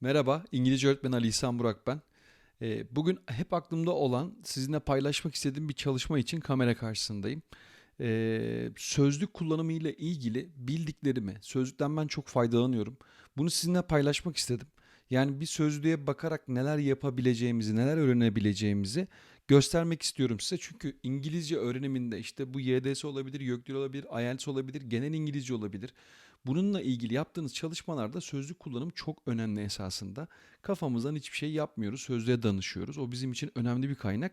Merhaba, İngilizce öğretmeni Ali İhsan Burak ben. Ee, Bugün hep aklımda olan, sizinle paylaşmak istediğim bir çalışma için kamera karşısındayım. Ee, Sözlük kullanımı ile ilgili bildiklerimi, sözlükten ben çok faydalanıyorum. Bunu sizinle paylaşmak istedim. Yani bir sözlüğe bakarak neler yapabileceğimizi, neler öğrenebileceğimizi göstermek istiyorum size. Çünkü İngilizce öğreniminde işte bu YDS olabilir, YÖKDİL olabilir, IELTS olabilir, genel İngilizce olabilir. Bununla ilgili yaptığınız çalışmalarda sözlük kullanımı çok önemli esasında. Kafamızdan hiçbir şey yapmıyoruz, sözlüğe danışıyoruz. O bizim için önemli bir kaynak.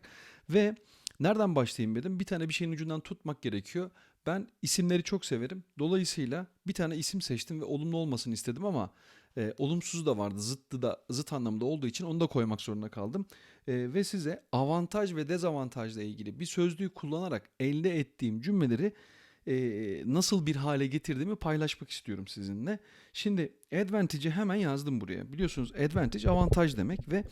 Ve nereden başlayayım dedim. Bir tane bir şeyin ucundan tutmak gerekiyor. Ben isimleri çok severim. Dolayısıyla bir tane isim seçtim ve olumlu olmasını istedim ama e, olumsuz da vardı. Zıttı da zıt anlamda olduğu için onu da koymak zorunda kaldım. E, ve size avantaj ve dezavantajla ilgili bir sözlüğü kullanarak elde ettiğim cümleleri e, nasıl bir hale getirdiğimi paylaşmak istiyorum sizinle. Şimdi advantage'i hemen yazdım buraya. Biliyorsunuz advantage avantaj demek ve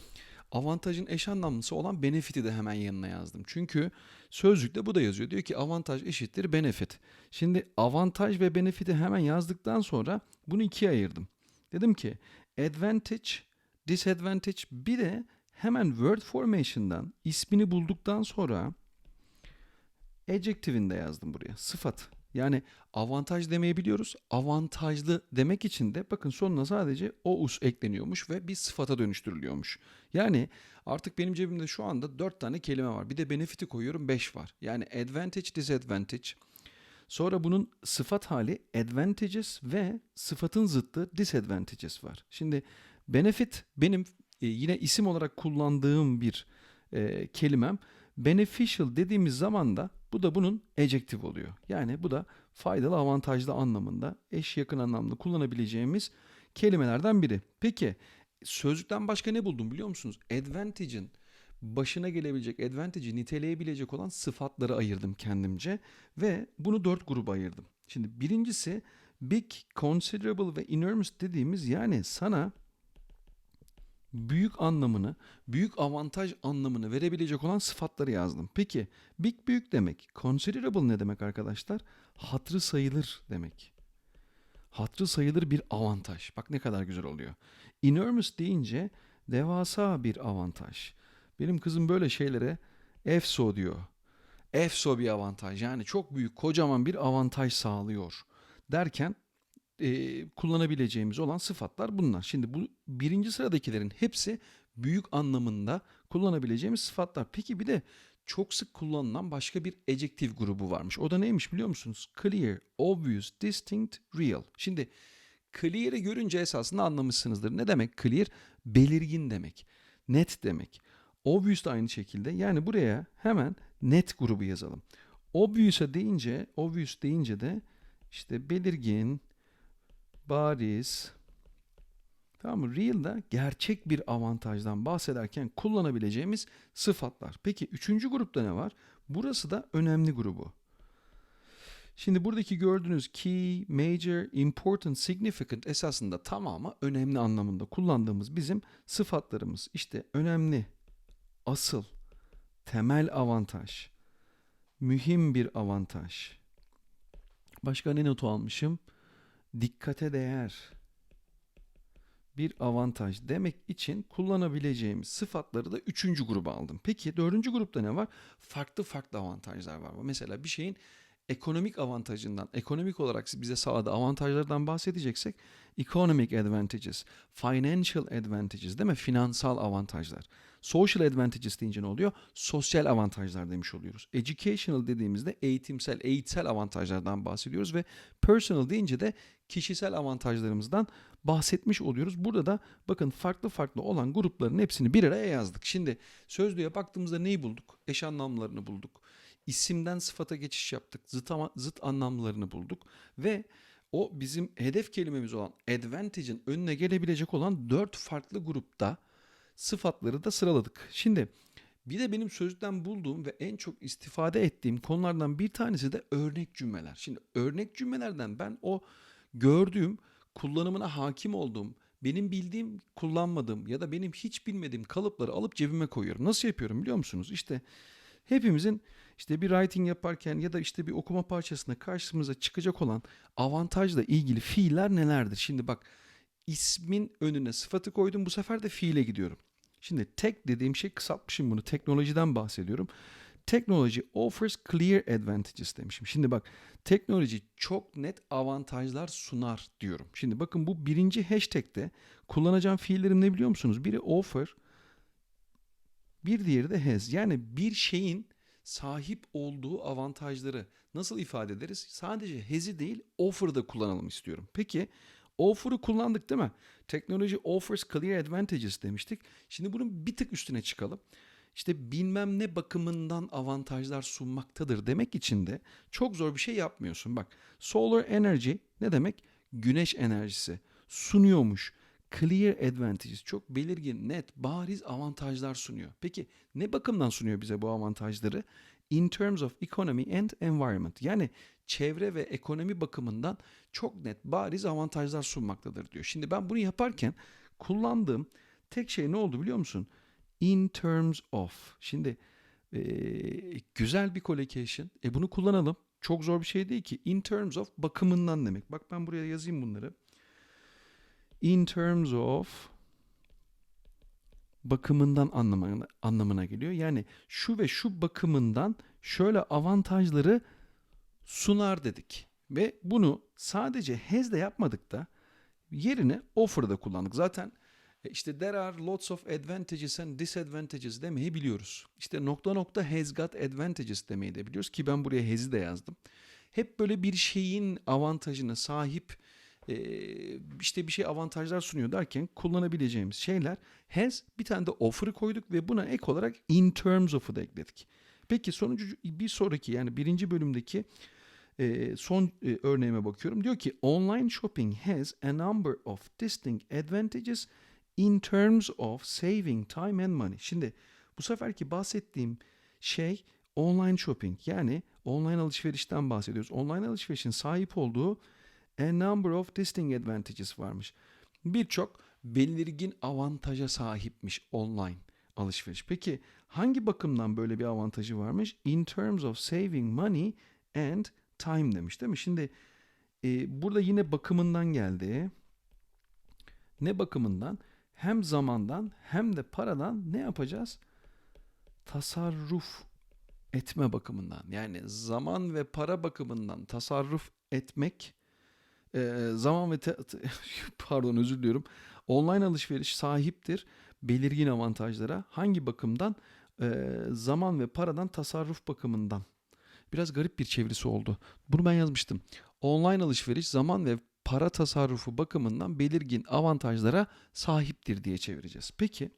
avantajın eş anlamlısı olan benefit'i de hemen yanına yazdım. Çünkü sözlükte bu da yazıyor. Diyor ki avantaj eşittir benefit. Şimdi avantaj ve benefit'i hemen yazdıktan sonra bunu ikiye ayırdım. Dedim ki advantage, disadvantage bir de hemen word formation'dan ismini bulduktan sonra adjective'ini yazdım buraya. Sıfat. Yani avantaj demeyi biliyoruz. Avantajlı demek için de bakın sonuna sadece o us ekleniyormuş ve bir sıfata dönüştürülüyormuş. Yani artık benim cebimde şu anda 4 tane kelime var. Bir de benefit'i koyuyorum 5 var. Yani advantage, disadvantage. Sonra bunun sıfat hali advantages ve sıfatın zıttı disadvantages var. Şimdi benefit benim e, yine isim olarak kullandığım bir e, kelimem. Beneficial dediğimiz zaman da bu da bunun adjective oluyor. Yani bu da faydalı, avantajlı anlamında eş yakın anlamda kullanabileceğimiz kelimelerden biri. Peki sözlükten başka ne buldum biliyor musunuz? Advantage'in başına gelebilecek, advantage'i niteleyebilecek olan sıfatları ayırdım kendimce ve bunu dört gruba ayırdım. Şimdi birincisi big, considerable ve enormous dediğimiz yani sana büyük anlamını, büyük avantaj anlamını verebilecek olan sıfatları yazdım. Peki big büyük demek. Considerable ne demek arkadaşlar? Hatrı sayılır demek. Hatrı sayılır bir avantaj. Bak ne kadar güzel oluyor. Enormous deyince devasa bir avantaj. Benim kızım böyle şeylere EFSO diyor. EFSO bir avantaj. Yani çok büyük, kocaman bir avantaj sağlıyor. Derken e, kullanabileceğimiz olan sıfatlar bunlar. Şimdi bu birinci sıradakilerin hepsi büyük anlamında kullanabileceğimiz sıfatlar. Peki bir de çok sık kullanılan başka bir adjective grubu varmış. O da neymiş biliyor musunuz? Clear, obvious, distinct, real. Şimdi clear'ı görünce esasında anlamışsınızdır. Ne demek clear? Belirgin demek. Net demek. Obvious da aynı şekilde. Yani buraya hemen net grubu yazalım. Obvious'a deyince, obvious deyince de işte belirgin, bariz, tamam mı? Real da gerçek bir avantajdan bahsederken kullanabileceğimiz sıfatlar. Peki üçüncü grupta ne var? Burası da önemli grubu. Şimdi buradaki gördüğünüz key, major, important, significant esasında tamamı önemli anlamında kullandığımız bizim sıfatlarımız. İşte önemli, asıl, temel avantaj, mühim bir avantaj. Başka ne notu almışım? Dikkate değer bir avantaj demek için kullanabileceğimiz sıfatları da üçüncü gruba aldım. Peki dördüncü grupta ne var? Farklı farklı avantajlar var. Mesela bir şeyin ekonomik avantajından, ekonomik olarak bize sağladığı avantajlardan bahsedeceksek economic advantages, financial advantages değil mi? Finansal avantajlar. Social advantages deyince ne oluyor? Sosyal avantajlar demiş oluyoruz. Educational dediğimizde eğitimsel, eğitsel avantajlardan bahsediyoruz ve personal deyince de kişisel avantajlarımızdan bahsetmiş oluyoruz. Burada da bakın farklı farklı olan grupların hepsini bir araya yazdık. Şimdi sözlüğe baktığımızda neyi bulduk? Eş anlamlarını bulduk isimden sıfata geçiş yaptık. Zıt, ama, zıt anlamlarını bulduk ve o bizim hedef kelimemiz olan advantage'in önüne gelebilecek olan dört farklı grupta sıfatları da sıraladık. Şimdi bir de benim sözlükten bulduğum ve en çok istifade ettiğim konulardan bir tanesi de örnek cümleler. Şimdi örnek cümlelerden ben o gördüğüm, kullanımına hakim olduğum, benim bildiğim, kullanmadığım ya da benim hiç bilmediğim kalıpları alıp cebime koyuyorum. Nasıl yapıyorum biliyor musunuz? İşte hepimizin işte bir writing yaparken ya da işte bir okuma parçasında karşımıza çıkacak olan avantajla ilgili fiiller nelerdir? Şimdi bak ismin önüne sıfatı koydum. Bu sefer de fiile gidiyorum. Şimdi tek dediğim şey kısaltmışım bunu. Teknolojiden bahsediyorum. Technology offers clear advantages demişim. Şimdi bak teknoloji çok net avantajlar sunar diyorum. Şimdi bakın bu birinci hashtag'te kullanacağım fiillerim ne biliyor musunuz? Biri offer, bir diğeri de has. Yani bir şeyin sahip olduğu avantajları nasıl ifade ederiz? Sadece has'i değil offer'ı kullanalım istiyorum. Peki offer'ı kullandık değil mi? Technology offers clear advantages demiştik. Şimdi bunun bir tık üstüne çıkalım. İşte bilmem ne bakımından avantajlar sunmaktadır demek için de çok zor bir şey yapmıyorsun. Bak solar energy ne demek? Güneş enerjisi sunuyormuş. Clear advantages çok belirgin, net, bariz avantajlar sunuyor. Peki ne bakımdan sunuyor bize bu avantajları? In terms of economy and environment. Yani çevre ve ekonomi bakımından çok net, bariz avantajlar sunmaktadır diyor. Şimdi ben bunu yaparken kullandığım tek şey ne oldu biliyor musun? In terms of. Şimdi eee, güzel bir collocation. E bunu kullanalım. Çok zor bir şey değil ki. In terms of bakımından demek. Bak ben buraya yazayım bunları. In terms of bakımından anlamına, anlamına geliyor. Yani şu ve şu bakımından şöyle avantajları sunar dedik. Ve bunu sadece has'de yapmadık da yerine offer'da kullandık. Zaten e, işte there are lots of advantages and disadvantages demeyi biliyoruz. İşte nokta nokta has got advantages demeyi de biliyoruz ki ben buraya has'i de yazdım. Hep böyle bir şeyin avantajına sahip e, işte bir şey avantajlar sunuyor derken kullanabileceğimiz şeyler has bir tane de offer'ı koyduk ve buna ek olarak in terms of'u da ekledik. Peki sonucu bir sonraki yani birinci bölümdeki e, son e, örneğime bakıyorum. Diyor ki online shopping has a number of distinct advantages in terms of saving time and money. Şimdi bu seferki bahsettiğim şey online shopping yani online alışverişten bahsediyoruz. Online alışverişin sahip olduğu a number of distinct advantages varmış. Birçok belirgin avantaja sahipmiş online alışveriş. Peki hangi bakımdan böyle bir avantajı varmış? In terms of saving money and time demiş değil mi? Şimdi e, burada yine bakımından geldi. Ne bakımından? Hem zamandan hem de paradan ne yapacağız? Tasarruf etme bakımından. Yani zaman ve para bakımından tasarruf etmek e, zaman ve pardon özür diliyorum. Online alışveriş sahiptir belirgin avantajlara. Hangi bakımdan? E, zaman ve paradan tasarruf bakımından. Biraz garip bir çevirisi oldu. Bunu ben yazmıştım. Online alışveriş zaman ve para tasarrufu bakımından belirgin avantajlara sahiptir diye çevireceğiz. Peki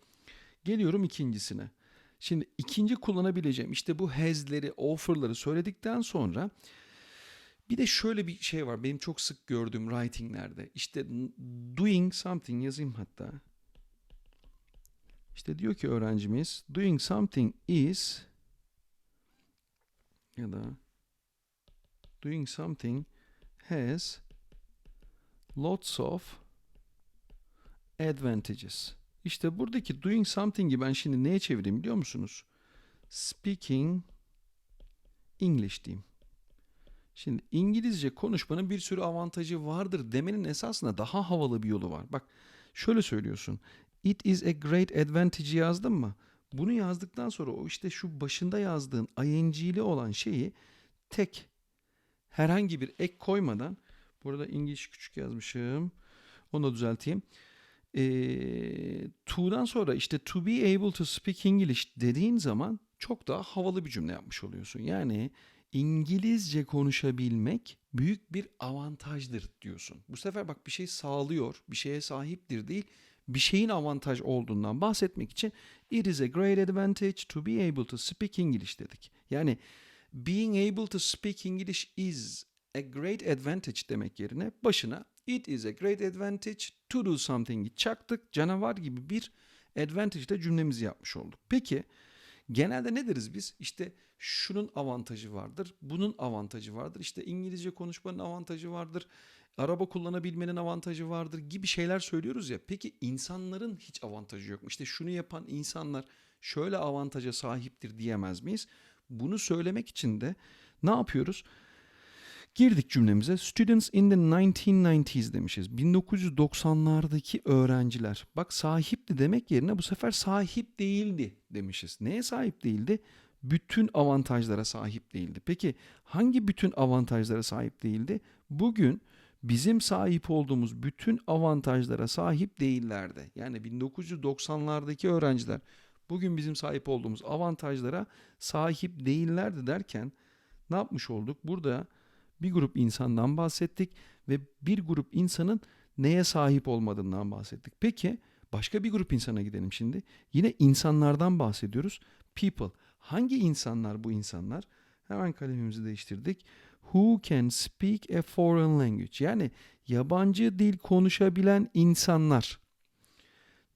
geliyorum ikincisine. Şimdi ikinci kullanabileceğim işte bu has'leri, offer'ları söyledikten sonra bir de şöyle bir şey var. Benim çok sık gördüğüm writing'lerde. İşte doing something yazayım hatta. İşte diyor ki öğrencimiz doing something is ya da doing something has lots of advantages. İşte buradaki doing something'i ben şimdi neye çevireyim biliyor musunuz? Speaking English diyeyim. Şimdi İngilizce konuşmanın bir sürü avantajı vardır demenin esasında daha havalı bir yolu var. Bak şöyle söylüyorsun. It is a great advantage yazdın mı? Bunu yazdıktan sonra o işte şu başında yazdığın ing'li olan şeyi tek herhangi bir ek koymadan burada İngiliz küçük yazmışım. Onu da düzelteyim. Ee, to'dan sonra işte to be able to speak English dediğin zaman çok daha havalı bir cümle yapmış oluyorsun. Yani İngilizce konuşabilmek büyük bir avantajdır diyorsun. Bu sefer bak bir şey sağlıyor, bir şeye sahiptir değil, bir şeyin avantaj olduğundan bahsetmek için it is a great advantage to be able to speak English dedik. Yani being able to speak English is a great advantage demek yerine başına it is a great advantage to do something'i çaktık. Canavar gibi bir advantage de cümlemizi yapmış olduk. Peki genelde ne deriz biz? İşte şunun avantajı vardır, bunun avantajı vardır. İşte İngilizce konuşmanın avantajı vardır, araba kullanabilmenin avantajı vardır gibi şeyler söylüyoruz ya. Peki insanların hiç avantajı yok mu? İşte şunu yapan insanlar şöyle avantaja sahiptir diyemez miyiz? Bunu söylemek için de ne yapıyoruz? Girdik cümlemize. Students in the 1990s demişiz. 1990'lardaki öğrenciler. Bak sahipti demek yerine bu sefer sahip değildi demişiz. Neye sahip değildi? Bütün avantajlara sahip değildi. Peki hangi bütün avantajlara sahip değildi? Bugün bizim sahip olduğumuz bütün avantajlara sahip değillerdi. Yani 1990'lardaki öğrenciler bugün bizim sahip olduğumuz avantajlara sahip değillerdi derken ne yapmış olduk? Burada bir grup insandan bahsettik ve bir grup insanın neye sahip olmadığından bahsettik. Peki başka bir grup insana gidelim şimdi. Yine insanlardan bahsediyoruz. People. Hangi insanlar bu insanlar? Hemen kalemimizi değiştirdik. Who can speak a foreign language? Yani yabancı dil konuşabilen insanlar.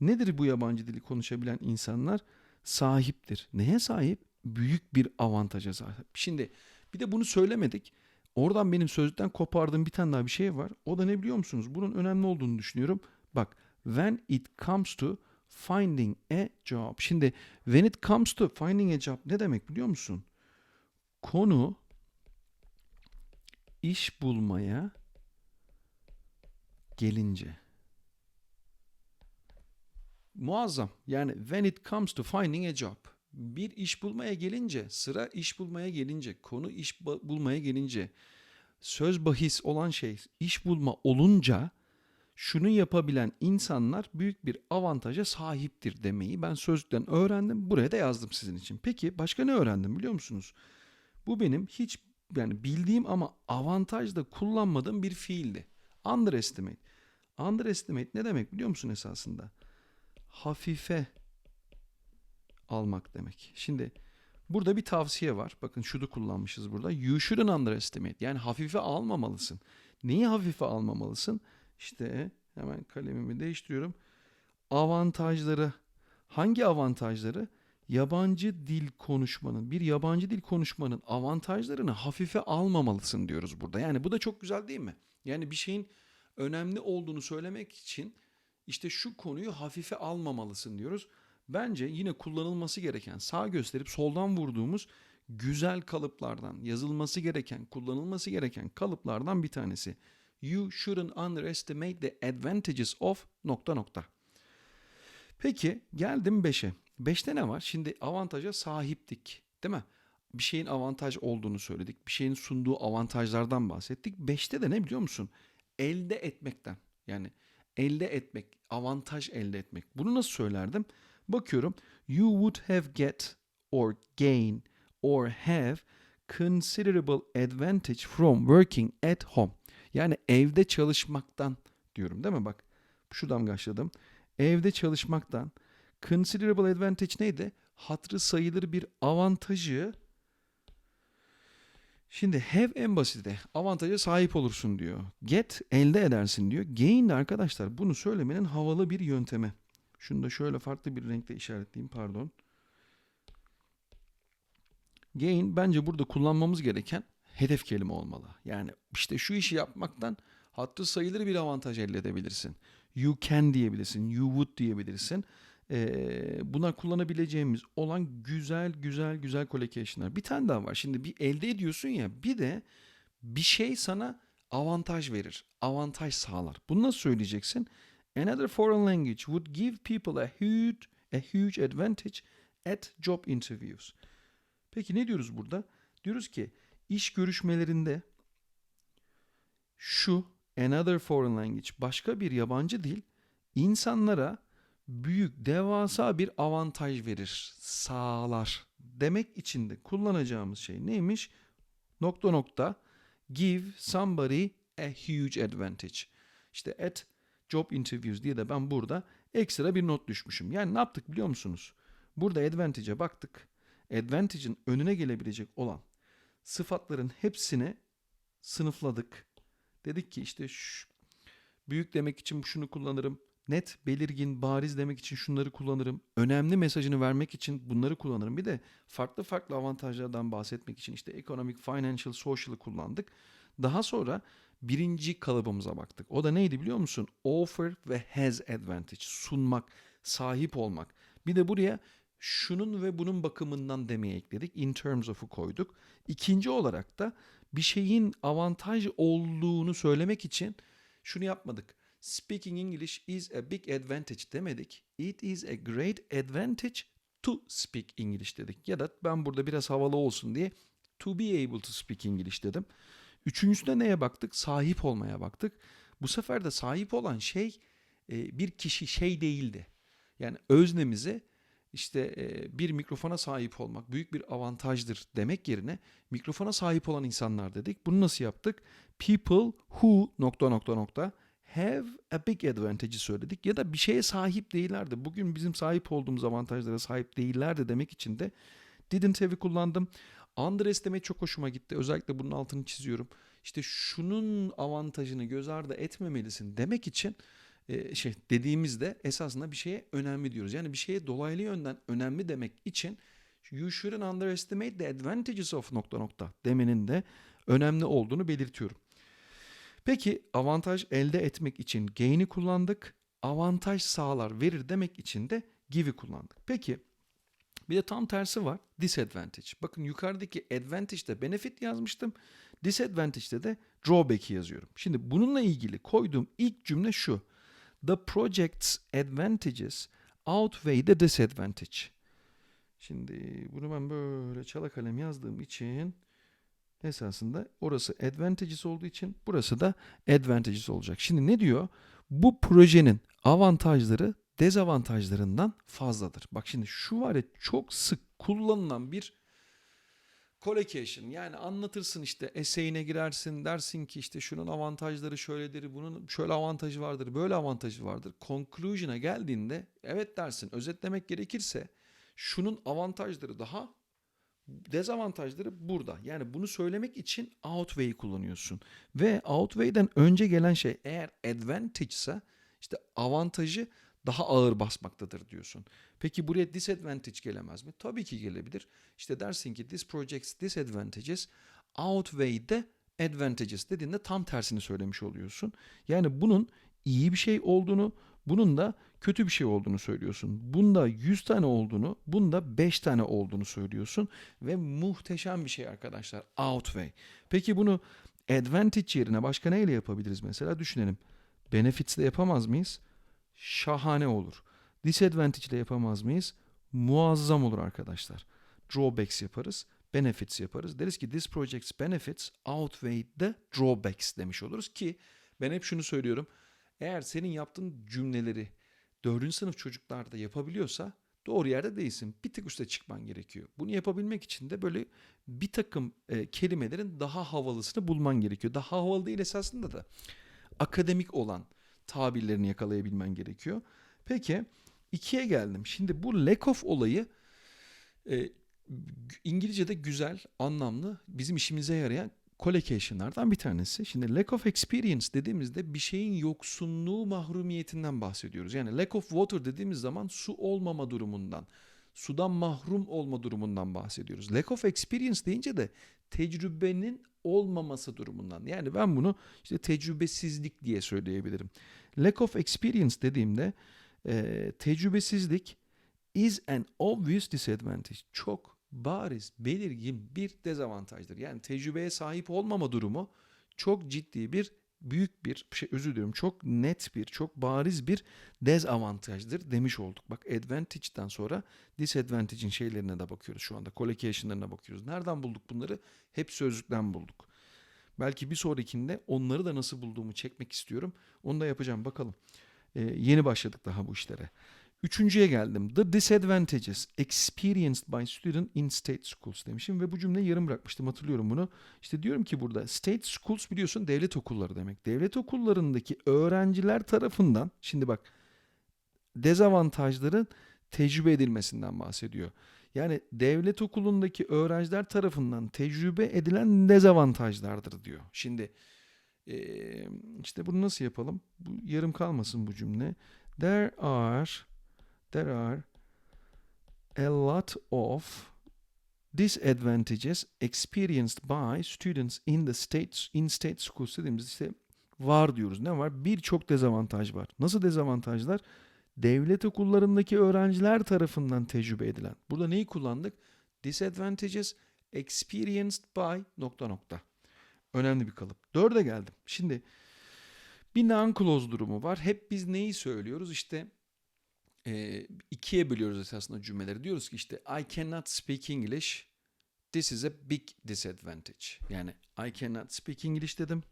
Nedir bu yabancı dili konuşabilen insanlar? Sahiptir. Neye sahip? Büyük bir avantaja sahip. Şimdi bir de bunu söylemedik. Oradan benim sözlükten kopardığım bir tane daha bir şey var. O da ne biliyor musunuz? Bunun önemli olduğunu düşünüyorum. Bak, when it comes to finding a job. Şimdi when it comes to finding a job ne demek biliyor musun? Konu iş bulmaya gelince. Muazzam. Yani when it comes to finding a job. Bir iş bulmaya gelince, sıra iş bulmaya gelince, konu iş bulmaya gelince, söz bahis olan şey iş bulma olunca şunu yapabilen insanlar büyük bir avantaja sahiptir demeyi ben sözlükten öğrendim. Buraya da yazdım sizin için. Peki başka ne öğrendim biliyor musunuz? Bu benim hiç yani bildiğim ama avantajda kullanmadığım bir fiildi. Underestimate. Underestimate ne demek biliyor musun esasında? Hafife almak demek. Şimdi burada bir tavsiye var. Bakın şunu kullanmışız burada. You shouldn't underestimate. Yani hafife almamalısın. Neyi hafife almamalısın? İşte hemen kalemimi değiştiriyorum. Avantajları. Hangi avantajları? Yabancı dil konuşmanın, bir yabancı dil konuşmanın avantajlarını hafife almamalısın diyoruz burada. Yani bu da çok güzel değil mi? Yani bir şeyin önemli olduğunu söylemek için işte şu konuyu hafife almamalısın diyoruz. Bence yine kullanılması gereken, sağ gösterip soldan vurduğumuz güzel kalıplardan, yazılması gereken, kullanılması gereken kalıplardan bir tanesi. You shouldn't underestimate the advantages of nokta nokta. Peki geldim 5'e. 5'te ne var? Şimdi avantaja sahiptik, değil mi? Bir şeyin avantaj olduğunu söyledik. Bir şeyin sunduğu avantajlardan bahsettik. 5'te de ne biliyor musun? Elde etmekten. Yani elde etmek, avantaj elde etmek. Bunu nasıl söylerdim? Bakıyorum. You would have get or gain or have considerable advantage from working at home. Yani evde çalışmaktan diyorum değil mi? Bak şuradan başladım. Evde çalışmaktan considerable advantage neydi? Hatırı sayılır bir avantajı Şimdi have en basiti avantaja sahip olursun diyor. Get elde edersin diyor. Gain de arkadaşlar bunu söylemenin havalı bir yöntemi. Şunu da şöyle farklı bir renkte işaretleyeyim pardon. Gain bence burada kullanmamız gereken hedef kelime olmalı. Yani işte şu işi yapmaktan hatırı sayılır bir avantaj elde edebilirsin. You can diyebilirsin, you would diyebilirsin. Ee, bunlar kullanabileceğimiz olan güzel güzel güzel collocation'lar. Bir tane daha var. Şimdi bir elde ediyorsun ya bir de bir şey sana avantaj verir. Avantaj sağlar. Bunu nasıl söyleyeceksin? Another foreign language would give people a huge a huge advantage at job interviews. Peki ne diyoruz burada? Diyoruz ki iş görüşmelerinde şu another foreign language başka bir yabancı dil insanlara büyük, devasa bir avantaj verir, sağlar demek için de kullanacağımız şey neymiş? Nokta nokta give somebody a huge advantage. İşte at job interviews diye de ben burada ekstra bir not düşmüşüm. Yani ne yaptık biliyor musunuz? Burada advantage'e baktık. Advantage'in önüne gelebilecek olan sıfatların hepsini sınıfladık. Dedik ki işte şu, büyük demek için şunu kullanırım. Net, belirgin, bariz demek için şunları kullanırım. Önemli mesajını vermek için bunları kullanırım. Bir de farklı farklı avantajlardan bahsetmek için işte economic, financial, social'ı kullandık. Daha sonra birinci kalıbımıza baktık. O da neydi biliyor musun? Offer ve has advantage. Sunmak, sahip olmak. Bir de buraya şunun ve bunun bakımından demeye ekledik. In terms of'u koyduk. İkinci olarak da bir şeyin avantaj olduğunu söylemek için şunu yapmadık. Speaking English is a big advantage demedik. It is a great advantage to speak English dedik. Ya da ben burada biraz havalı olsun diye to be able to speak English dedim. Üçüncüsünde neye baktık? Sahip olmaya baktık. Bu sefer de sahip olan şey e, bir kişi şey değildi. Yani öznemize işte e, bir mikrofona sahip olmak büyük bir avantajdır demek yerine mikrofona sahip olan insanlar dedik. Bunu nasıl yaptık? People who nokta nokta nokta have a big advantage'i söyledik ya da bir şeye sahip değillerdi. Bugün bizim sahip olduğumuz avantajlara sahip değillerdi demek için de didn't have'i kullandım. Underestimate çok hoşuma gitti. Özellikle bunun altını çiziyorum. İşte şunun avantajını göz ardı etmemelisin demek için e, şey dediğimizde esasında bir şeye önemli diyoruz. Yani bir şeye dolaylı yönden önemli demek için you shouldn't underestimate the advantages of nokta nokta demenin de önemli olduğunu belirtiyorum. Peki avantaj elde etmek için gain'i kullandık. Avantaj sağlar, verir demek için de give'i kullandık. Peki bir de tam tersi var. Disadvantage. Bakın yukarıdaki advantage'de benefit yazmıştım. Disadvantage'de de drawback'i yazıyorum. Şimdi bununla ilgili koyduğum ilk cümle şu. The project's advantages outweigh the disadvantage. Şimdi bunu ben böyle çala kalem yazdığım için esasında orası advantages olduğu için burası da advantages olacak. Şimdi ne diyor? Bu projenin avantajları dezavantajlarından fazladır. Bak şimdi şu var ya çok sık kullanılan bir collocation yani anlatırsın işte essay'ine girersin dersin ki işte şunun avantajları şöyledir bunun şöyle avantajı vardır böyle avantajı vardır. Conclusion'a geldiğinde evet dersin özetlemek gerekirse şunun avantajları daha dezavantajları burada. Yani bunu söylemek için outweigh kullanıyorsun. Ve outweigh'den önce gelen şey eğer advantage ise işte avantajı daha ağır basmaktadır diyorsun. Peki buraya disadvantage gelemez mi? Tabii ki gelebilir. İşte dersin ki this project's disadvantages outweigh the advantages dediğinde tam tersini söylemiş oluyorsun. Yani bunun iyi bir şey olduğunu, bunun da kötü bir şey olduğunu söylüyorsun. Bunda 100 tane olduğunu, bunda 5 tane olduğunu söylüyorsun ve muhteşem bir şey arkadaşlar. Outweigh. Peki bunu advantage yerine başka neyle yapabiliriz mesela? Düşünelim. Benefits ile yapamaz mıyız? şahane olur. Disadvantage ile yapamaz mıyız? Muazzam olur arkadaşlar. Drawbacks yaparız, benefits yaparız. Deriz ki this project's benefits outweigh the drawbacks demiş oluruz ki ben hep şunu söylüyorum. Eğer senin yaptığın cümleleri 4. sınıf çocuklar da yapabiliyorsa doğru yerde değilsin. Bir tık üste çıkman gerekiyor. Bunu yapabilmek için de böyle bir takım e, kelimelerin daha havalısını bulman gerekiyor. Daha havalı değil esasında da akademik olan tabirlerini yakalayabilmen gerekiyor. Peki ikiye geldim. Şimdi bu lack of olayı e, İngilizce'de güzel, anlamlı, bizim işimize yarayan collocation'lardan bir tanesi. Şimdi lack of experience dediğimizde bir şeyin yoksunluğu mahrumiyetinden bahsediyoruz. Yani lack of water dediğimiz zaman su olmama durumundan, sudan mahrum olma durumundan bahsediyoruz. Lack of experience deyince de tecrübenin olmaması durumundan. Yani ben bunu işte tecrübesizlik diye söyleyebilirim. Lack of experience dediğimde e, tecrübesizlik is an obvious disadvantage. Çok bariz, belirgin bir dezavantajdır. Yani tecrübeye sahip olmama durumu çok ciddi bir büyük bir şey özür diliyorum çok net bir çok bariz bir dezavantajdır demiş olduk. Bak advantage'den sonra disadvantage'in şeylerine de bakıyoruz şu anda. Collocation'larına bakıyoruz. Nereden bulduk bunları? Hep sözlükten bulduk. Belki bir sonrakinde onları da nasıl bulduğumu çekmek istiyorum. Onu da yapacağım bakalım. Ee, yeni başladık daha bu işlere. Üçüncüye geldim. The disadvantages experienced by student in state schools demişim ve bu cümleyi yarım bırakmıştım hatırlıyorum bunu. İşte diyorum ki burada state schools biliyorsun devlet okulları demek. Devlet okullarındaki öğrenciler tarafından şimdi bak dezavantajların tecrübe edilmesinden bahsediyor. Yani devlet okulundaki öğrenciler tarafından tecrübe edilen dezavantajlardır diyor. Şimdi işte bunu nasıl yapalım? Bu yarım kalmasın bu cümle. There are there are a lot of disadvantages experienced by students in the states in state schools dediğimiz işte var diyoruz. Ne var? Birçok dezavantaj var. Nasıl dezavantajlar? Devlet okullarındaki öğrenciler tarafından tecrübe edilen. Burada neyi kullandık? Disadvantages experienced by nokta nokta. Önemli bir kalıp. Dörde geldim. Şimdi bir non-clause durumu var. Hep biz neyi söylüyoruz? İşte e, ikiye bölüyoruz esasında cümleleri. Diyoruz ki işte I cannot speak English. This is a big disadvantage. Yani I cannot speak English dedim.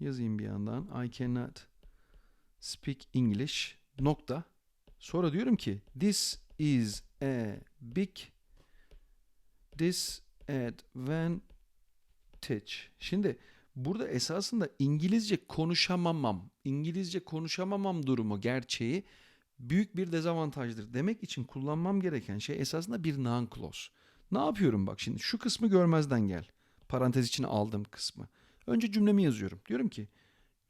Yazayım bir yandan. I cannot speak English. Nokta. Sonra diyorum ki this is a big disadvantage. Şimdi burada esasında İngilizce konuşamamam, İngilizce konuşamamam durumu gerçeği büyük bir dezavantajdır. Demek için kullanmam gereken şey esasında bir noun clause. Ne yapıyorum bak şimdi şu kısmı görmezden gel. Parantez içine aldığım kısmı. Önce cümlemi yazıyorum. Diyorum ki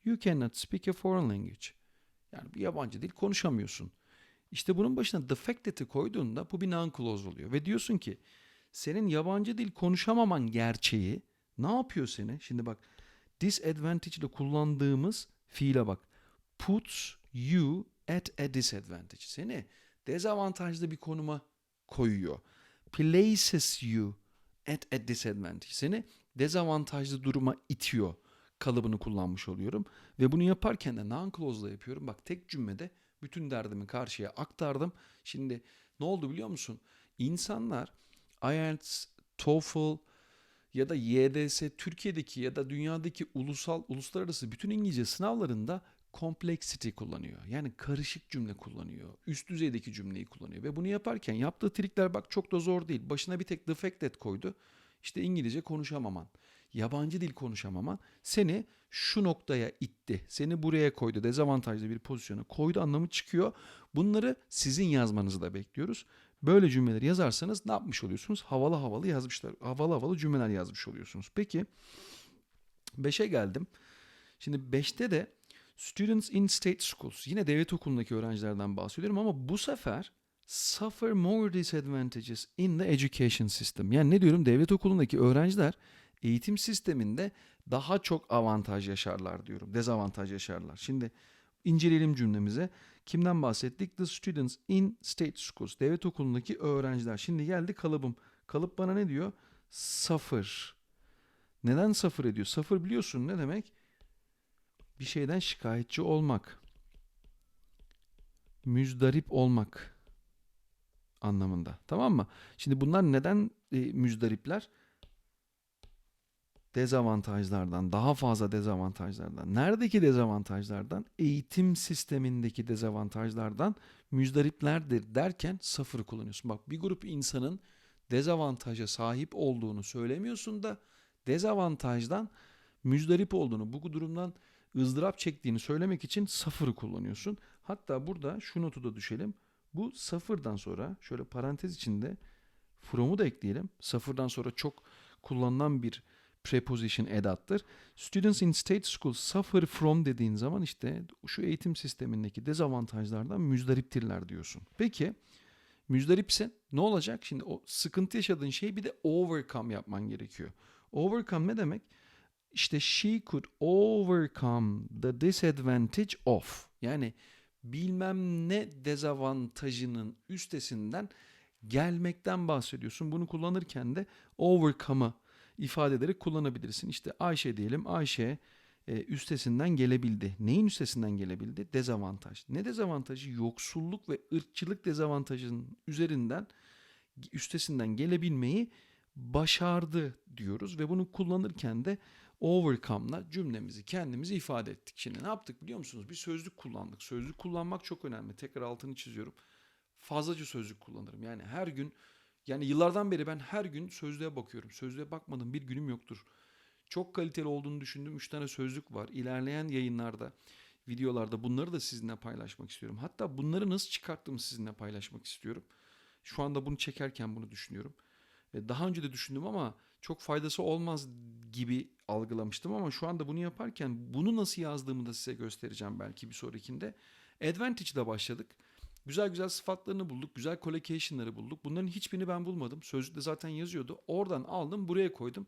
you cannot speak a foreign language. Yani bir yabancı dil konuşamıyorsun. İşte bunun başına the fact that'i koyduğunda bu bir noun clause oluyor. Ve diyorsun ki senin yabancı dil konuşamaman gerçeği ne yapıyor seni? Şimdi bak disadvantage ile kullandığımız fiile bak. Puts you at a disadvantage. Seni dezavantajlı bir konuma koyuyor. Places you at a disadvantage. Seni dezavantajlı duruma itiyor kalıbını kullanmış oluyorum. Ve bunu yaparken de non clause'la yapıyorum. Bak tek cümlede bütün derdimi karşıya aktardım. Şimdi ne oldu biliyor musun? İnsanlar IELTS, TOEFL ya da YDS Türkiye'deki ya da dünyadaki ulusal uluslararası bütün İngilizce sınavlarında complexity kullanıyor. Yani karışık cümle kullanıyor. Üst düzeydeki cümleyi kullanıyor. Ve bunu yaparken yaptığı trikler bak çok da zor değil. Başına bir tek the fact that koydu. İşte İngilizce konuşamaman, yabancı dil konuşamaman seni şu noktaya itti. Seni buraya koydu. Dezavantajlı bir pozisyona koydu anlamı çıkıyor. Bunları sizin yazmanızı da bekliyoruz. Böyle cümleleri yazarsanız ne yapmış oluyorsunuz? Havalı havalı yazmışlar. Havalı havalı cümleler yazmış oluyorsunuz. Peki 5'e geldim. Şimdi 5'te de students in state schools. Yine devlet okulundaki öğrencilerden bahsediyorum ama bu sefer suffer more disadvantages in the education system. Yani ne diyorum? Devlet okulundaki öğrenciler eğitim sisteminde daha çok avantaj yaşarlar diyorum. Dezavantaj yaşarlar. Şimdi inceleyelim cümlemize. Kimden bahsettik? The students in state schools. Devlet okulundaki öğrenciler. Şimdi geldi kalıbım. Kalıp bana ne diyor? Suffer. Neden suffer ediyor? Suffer biliyorsun ne demek? Bir şeyden şikayetçi olmak. Müzdarip olmak anlamında. Tamam mı? Şimdi bunlar neden e, müzdaripler? Dezavantajlardan, daha fazla dezavantajlardan. Neredeki dezavantajlardan? Eğitim sistemindeki dezavantajlardan müzdariplerdir derken sıfır kullanıyorsun. Bak bir grup insanın dezavantaja sahip olduğunu söylemiyorsun da dezavantajdan müzdarip olduğunu, bu durumdan ızdırap çektiğini söylemek için sıfırı kullanıyorsun. Hatta burada şu notu da düşelim. Bu sıfırdan sonra şöyle parantez içinde from'u da ekleyelim. Sıfırdan sonra çok kullanılan bir preposition edattır. Students in state schools suffer from dediğin zaman işte şu eğitim sistemindeki dezavantajlardan müzdariptirler diyorsun. Peki müzdaripsen ne olacak? Şimdi o sıkıntı yaşadığın şeyi bir de overcome yapman gerekiyor. Overcome ne demek? İşte she could overcome the disadvantage of. Yani bilmem ne dezavantajının üstesinden gelmekten bahsediyorsun. Bunu kullanırken de overcome'ı ifade ederek kullanabilirsin. İşte Ayşe diyelim. Ayşe e, üstesinden gelebildi. Neyin üstesinden gelebildi? Dezavantaj. Ne dezavantajı? Yoksulluk ve ırkçılık dezavantajının üzerinden üstesinden gelebilmeyi başardı diyoruz ve bunu kullanırken de overcome'la cümlemizi kendimizi ifade ettik. Şimdi ne yaptık biliyor musunuz? Bir sözlük kullandık. Sözlük kullanmak çok önemli. Tekrar altını çiziyorum. Fazlaca sözlük kullanırım. Yani her gün yani yıllardan beri ben her gün sözlüğe bakıyorum. Sözlüğe bakmadım bir günüm yoktur. Çok kaliteli olduğunu düşündüğüm 3 tane sözlük var. İlerleyen yayınlarda, videolarda bunları da sizinle paylaşmak istiyorum. Hatta bunları nasıl çıkarttığımı sizinle paylaşmak istiyorum. Şu anda bunu çekerken bunu düşünüyorum. Daha önce de düşündüm ama çok faydası olmaz gibi algılamıştım ama şu anda bunu yaparken bunu nasıl yazdığımı da size göstereceğim belki bir sonrakinde. Advantage ile başladık. Güzel güzel sıfatlarını bulduk. Güzel collocation'ları bulduk. Bunların hiçbirini ben bulmadım. Sözlükte zaten yazıyordu. Oradan aldım buraya koydum.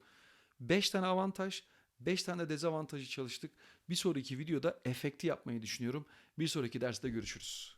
5 tane avantaj, 5 tane dezavantajı çalıştık. Bir sonraki videoda efekti yapmayı düşünüyorum. Bir sonraki derste görüşürüz.